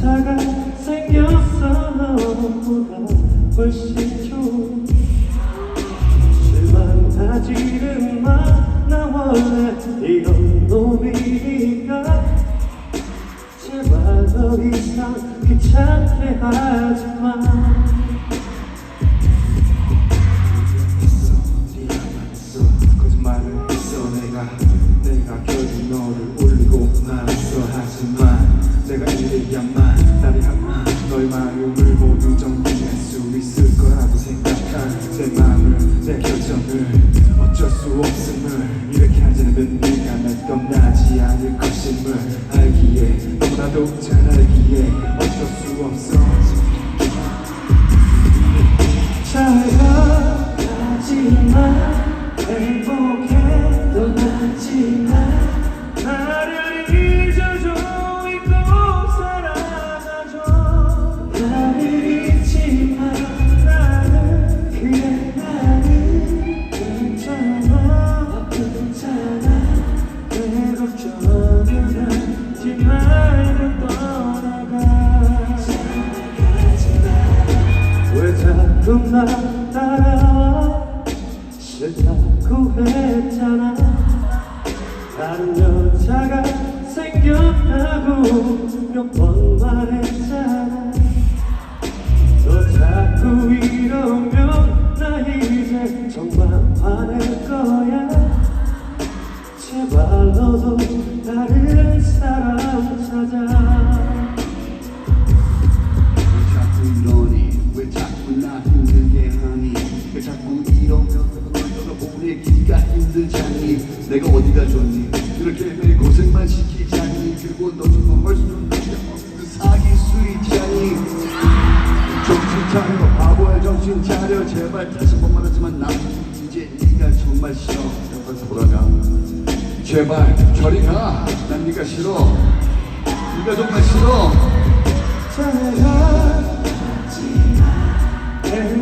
여자가 생겼어. 너보다 훨씬 알기에 너 나 따라와 싫다고 했잖아 다른 여자가 생겼다고 몇 번 말했잖아 차려 바보야 정신 차려. 제발 다시 한 번만 하지만 나 이제 네가 정말 싫어. 제발 돌아가 제발 저리 가난 네가 싫어. 네가 정말 싫어. 잘 행복해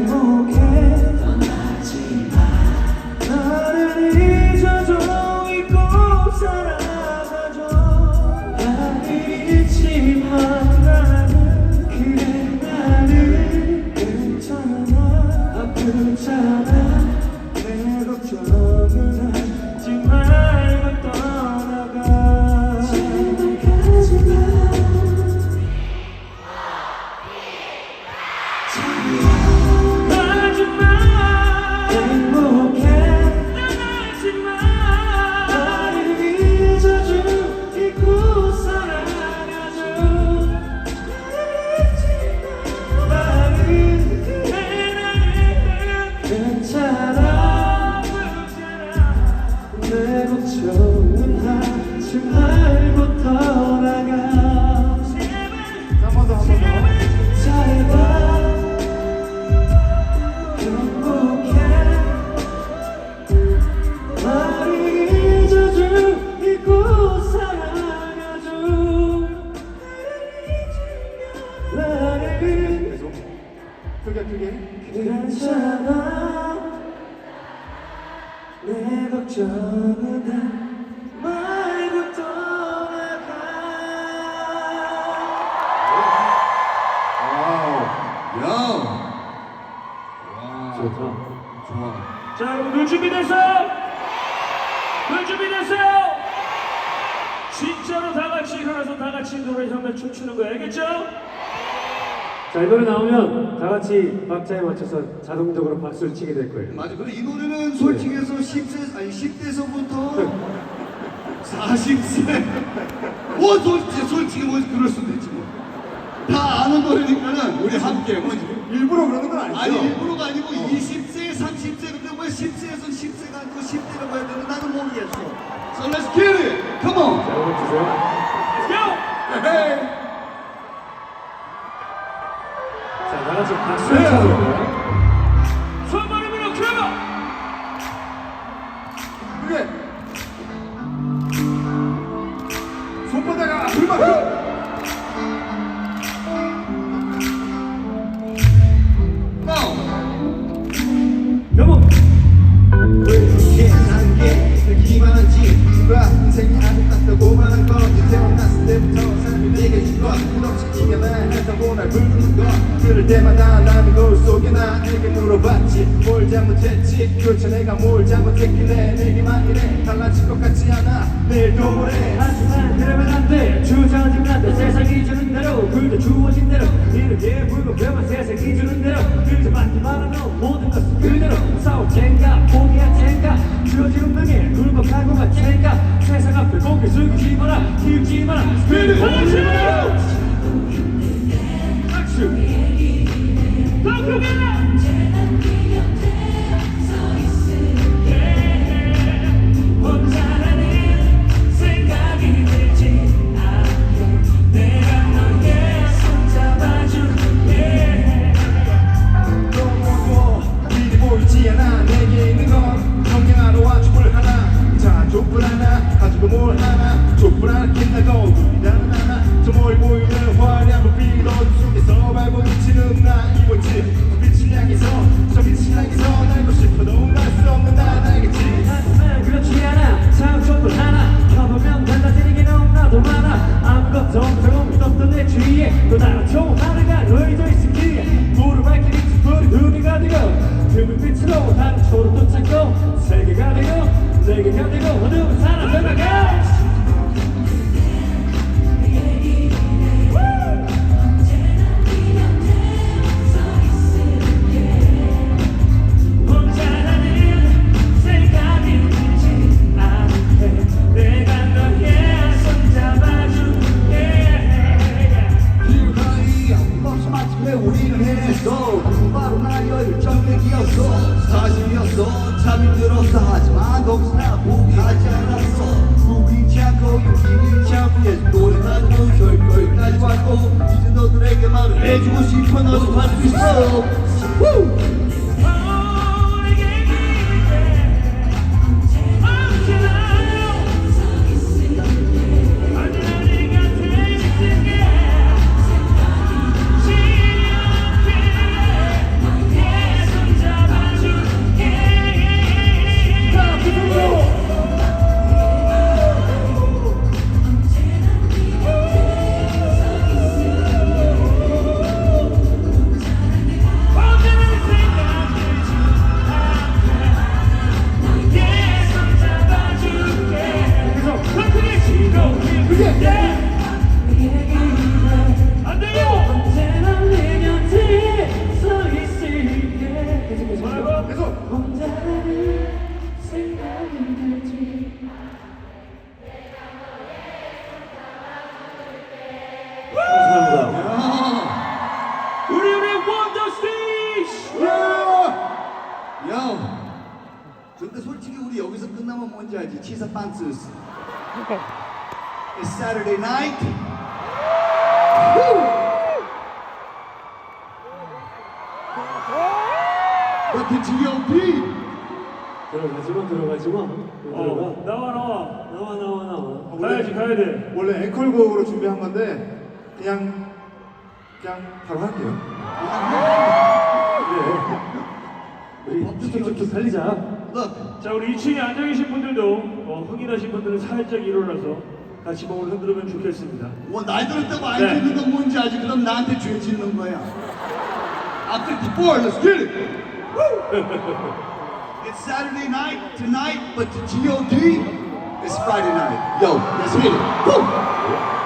크게 크게 괜찮아 내 걱정은 다 말고 떠나가 와우 야 와. 좋다. 좋아 자 여러분 눈 준비됐어요? 눈 준비됐어요? 진짜로 다 같이 일어나서 다 같이 노래 하면 춤추는 거 알겠죠? 자, 이 노래 나오면 다 같이 박자에 맞춰서 자동적으로 박수를 치게 될 거예요. 맞아 근데 이 노래는 솔직히 해서 10세 아니 10대에서부터 40세 뭐 솔직히 솔직히 뭐 그럴 수도 있지 뭐 다 아는 노래니까는 우리 함께 뭐지 일부러 그러는 건 아니죠? 아니 일부러가 아니고 20세 30세 근데 왜 10세에서 10세가 아니고 10대라고 해야 되나 나는 모르겠어 So let's get it come on 자, 여러분 주세요. Let's go! Hey. 손머리 밀어 크레버! 그게 손바닥 앞을만 내게 물어봤지? 뭘 잘못했지? 도대체 내가 뭘 잘못했길래 내게만 이래? 달라질 것 같지 않아. 내일도 모레 하지만 그러면 안돼. 주저앉으면 안돼. 세상이 주는 대로 잘해주고 싶어 너도 할 수 있어. Kansas. It's Saturday night. Woo! the GOP. 들어가지마 들어가지마 어, 들어가 나와 나와 나와 나와 나와 가야지 가야 돼 원래 앵콜곡으로 준비한 건데 그냥 그냥 바로 할게요. 네. 우리 쭉쭉쭉 살리자. 자 우리 2층에 앉아 계신 분들도 어, 흥인하신 분들은 살짝 일어나서 같이 몸을 흔들면 좋겠습니다. 뭐 나이 들었다고 안 네. 듣는 건 뭔지 알지? 그럼 나한테 죄 짓는 거야. After the ball, let's get it. Woo! it's Saturday night tonight, but the G.O.D. is Friday night. Yo, let's hit it. Woo!